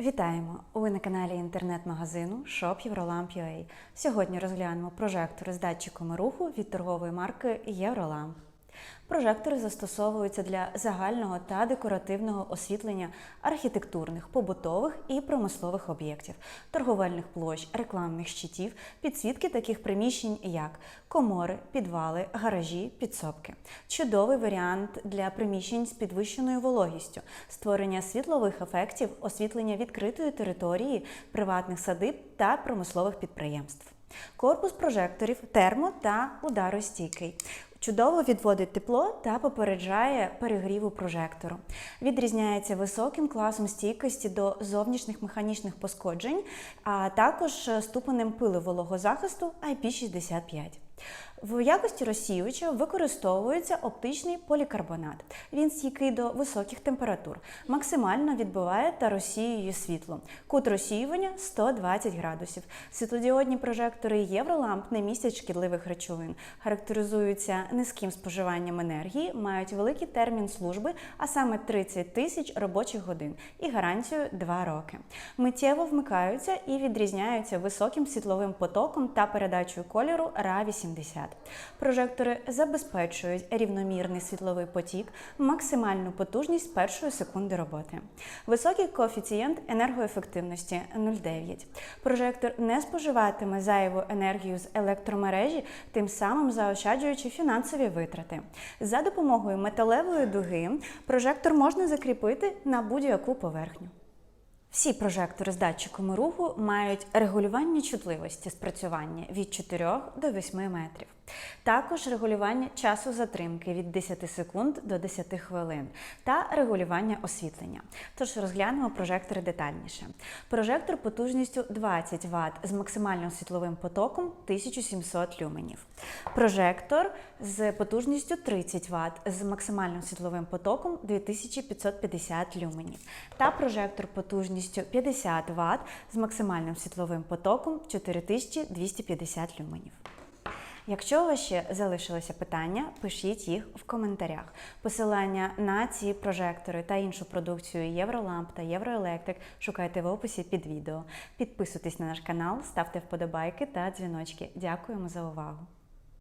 Вітаємо! Ви на каналі інтернет-магазину Shop Eurolamp.ua. Сьогодні розглянемо прожектори з датчиками руху від торгової марки Eurolamp. Прожектори застосовуються для загального та декоративного освітлення архітектурних, побутових і промислових об'єктів, торговельних площ, рекламних щитів, підсвітки таких приміщень, як комори, підвали, гаражі, підсобки. Чудовий варіант для приміщень з підвищеною вологістю, створення світлових ефектів, освітлення відкритої території, приватних садиб та промислових підприємств. Корпус прожекторів термо та ударостійкий. Чудово відводить тепло та попереджає перегріву прожектору. Відрізняється високим класом стійкості до зовнішніх механічних пошкоджень, а також ступенем пилового захисту IP65. В якості розсіювача використовується оптичний полікарбонат. Він стійкий до високих температур, максимально відбиває та розсіює світло. Кут розсіювання 120 градусів. Світлодіодні прожектори Євроламп не містять шкідливих речовин, характеризуються низьким споживанням енергії, мають великий термін служби, а саме 30 тисяч робочих годин і гарантію 2 роки. Миттєво вмикаються і відрізняються високим світловим потоком та передачею кольору RA80. Прожектори забезпечують рівномірний світловий потік, максимальну потужність першої секунди роботи. Високий коефіцієнт енергоефективності 0,9. Прожектор не споживатиме зайву енергію з електромережі, тим самим заощаджуючи фінансові витрати. За допомогою металевої дуги прожектор можна закріпити на будь-яку поверхню. Всі прожектори з датчиками руху мають регулювання чутливості спрацювання від 4 до 8 метрів. Також регулювання часу затримки від 10 секунд до 10 хвилин та регулювання освітлення. Тож розглянемо прожектори детальніше. Прожектор потужністю 20 Вт з максимальним світловим потоком 1700 люменів. Прожектор з потужністю 30 Вт з максимальним світловим потоком 2550 люменів. Та прожектор потужністю 50 Вт з максимальним світловим потоком 4250 люменів. Якщо у вас ще залишилося питання, пишіть їх в коментарях. Посилання на ці прожектори та іншу продукцію Євроламп та Євроелектрик шукайте в описі під відео. Підписуйтесь на наш канал, ставте вподобайки та дзвіночки. Дякуємо за увагу!